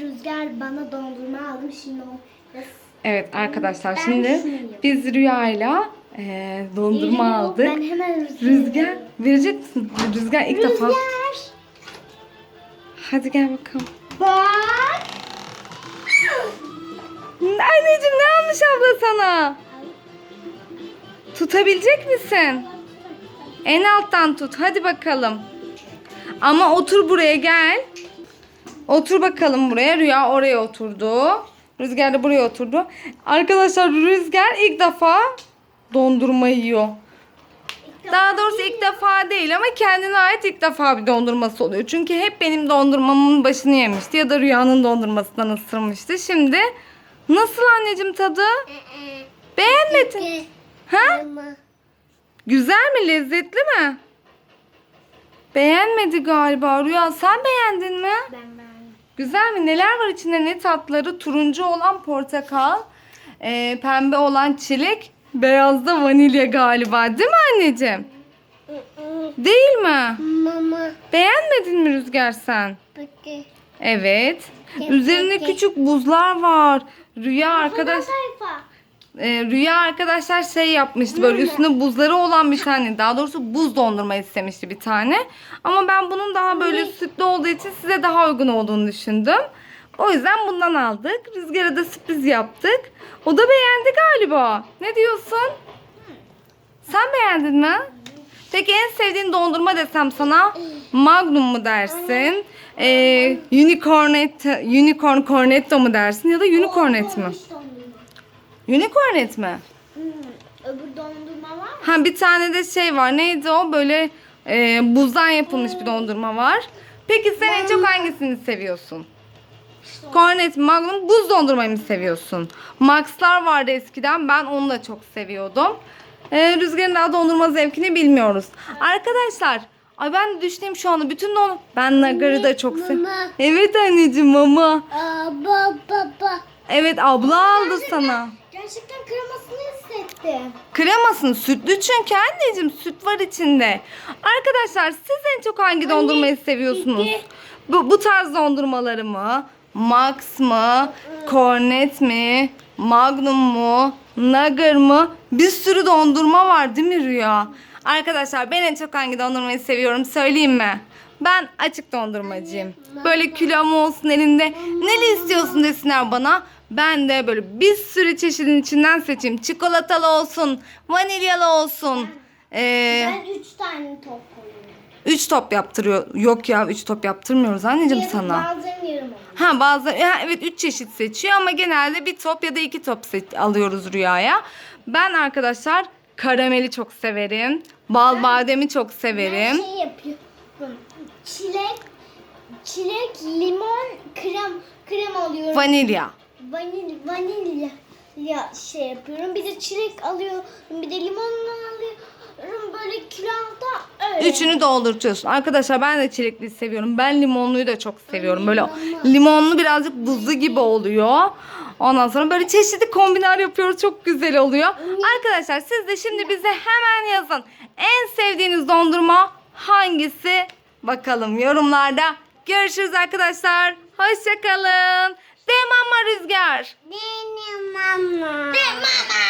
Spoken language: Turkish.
Rüzgar bana dondurma aldım. Şimdi o Evet arkadaşlar şimdi yapayım. biz Rüya'yla eee, dondurma Geliyor, aldık. Ben hemen Rüzgar. Verecek misin? Rüzgar ilk defa. Rüzgar. Hadi gel bakalım. Bak. Anneciğim ne almış abla sana? Tutabilecek misin? En alttan tut. Hadi bakalım. Ama otur buraya gel. Otur bakalım buraya. Rüya oraya oturdu. Rüzgar da buraya oturdu. Arkadaşlar Rüzgar ilk defa dondurma yiyor. Daha doğrusu ilk defa değil ama kendine ait ilk defa bir dondurması oluyor. Çünkü hep benim dondurmamın başını yemişti ya da Rüya'nın dondurmasından ısırmıştı. Şimdi nasıl anneciğim tadı? Beğenmedin. Ha? Güzel mi? Lezzetli mi? Beğenmedi galiba. Rüya sen beğendin mi? Ben ben. Güzel mi? Neler var içinde? Ne tatları? Turuncu olan portakal, e, pembe olan çilek, beyaz da vanilya galiba. Değil mi anneciğim? Değil mi? Mama. Beğenmedin mi Rüzgar sen? Peki. Evet. Üzerinde küçük buzlar var. Rüya arkadaş Sayfa. E, Rüya arkadaşlar şey yapmıştı böyle üstünde buzları olan bir tane daha doğrusu buz dondurma istemişti bir tane. Ama ben bunun daha böyle sütlü olduğu için size daha uygun olduğunu düşündüm. O yüzden bundan aldık. Rüzgar'a da sürpriz yaptık. O da beğendi galiba. Ne diyorsun? Sen beğendin mi? Peki en sevdiğin dondurma desem sana Magnum mu dersin? Ee, unicornet, unicorn cornetto mu dersin ya da unicornet mi? Dondurma. Unicornet mi? Hmm, Öbür dondurma var mı? Ha bir tane de şey var. Neydi o? Böyle e, buzdan yapılmış bir dondurma var. Peki sen en çok hangisini seviyorsun? Cornet, Magnum, buz dondurmayı mı seviyorsun? Max'lar vardı eskiden. Ben onu da çok seviyordum. E, Rüzgar'ın daha dondurma zevkini bilmiyoruz. Arkadaşlar, ay ben de düştüm şu anda. Bütün don Ben Nagar'ı da çok seviyorum. Evet anneciğim mama. Aa, ba, ba, ba. Evet abla aldı sana. Gerçekten kremasını hissettim. Kremasın sütlü çünkü anneciğim süt var içinde. Arkadaşlar siz en çok hangi dondurmayı seviyorsunuz? iki. Bu, bu tarz dondurmaları mı? Max mı? Cornet mi? Magnum mu? Nugger mı? Bir sürü dondurma var değil mi Rüya? Arkadaşlar ben en çok hangi dondurmayı seviyorum söyleyeyim mi? Ben açık dondurmacıyım. Böyle külahım olsun elinde. Neli istiyorsun desinler bana. Ben de böyle bir sürü çeşidin içinden seçeyim. Çikolatalı olsun, vanilyalı olsun. Ee, Ben üç tane top koyuyorum. üç top yaptırıyor. Yok ya üç top yaptırmıyoruz anneciğim Yarım sana. bazen yarım olur. Ha bazı ha, evet 3 çeşit seçiyor ama genelde bir top ya da iki top seç, alıyoruz rüyaya. Ben arkadaşlar karameli çok severim. Bal bademi çok Ben severim. şey yapıyorum. Çilek, çilek, limon, krem, krem alıyorum. Vanilya. Vanil, vanilya ya şey yapıyorum. Bir de çilek alıyorum. Bir de limondan alıyorum. Böyle külahta öyle. Üçünü doldurtuyorsun. Arkadaşlar ben de çilekli seviyorum. Ben limonluyu da çok seviyorum. Böyle limonlu birazcık buzlu gibi oluyor. Ondan sonra böyle çeşitli kombinler yapıyoruz. Çok güzel oluyor. Arkadaşlar siz de şimdi bize hemen yazın. En sevdiğiniz dondurma hangisi? Bakalım yorumlarda. Görüşürüz arkadaşlar. Hoşçakalın. De mama rüzgar. Benim mama. Benim mama.